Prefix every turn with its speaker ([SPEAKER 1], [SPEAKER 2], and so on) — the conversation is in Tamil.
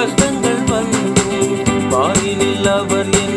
[SPEAKER 1] கஷ்டங்கள் வந்தும் வாயிலில் அவர் என்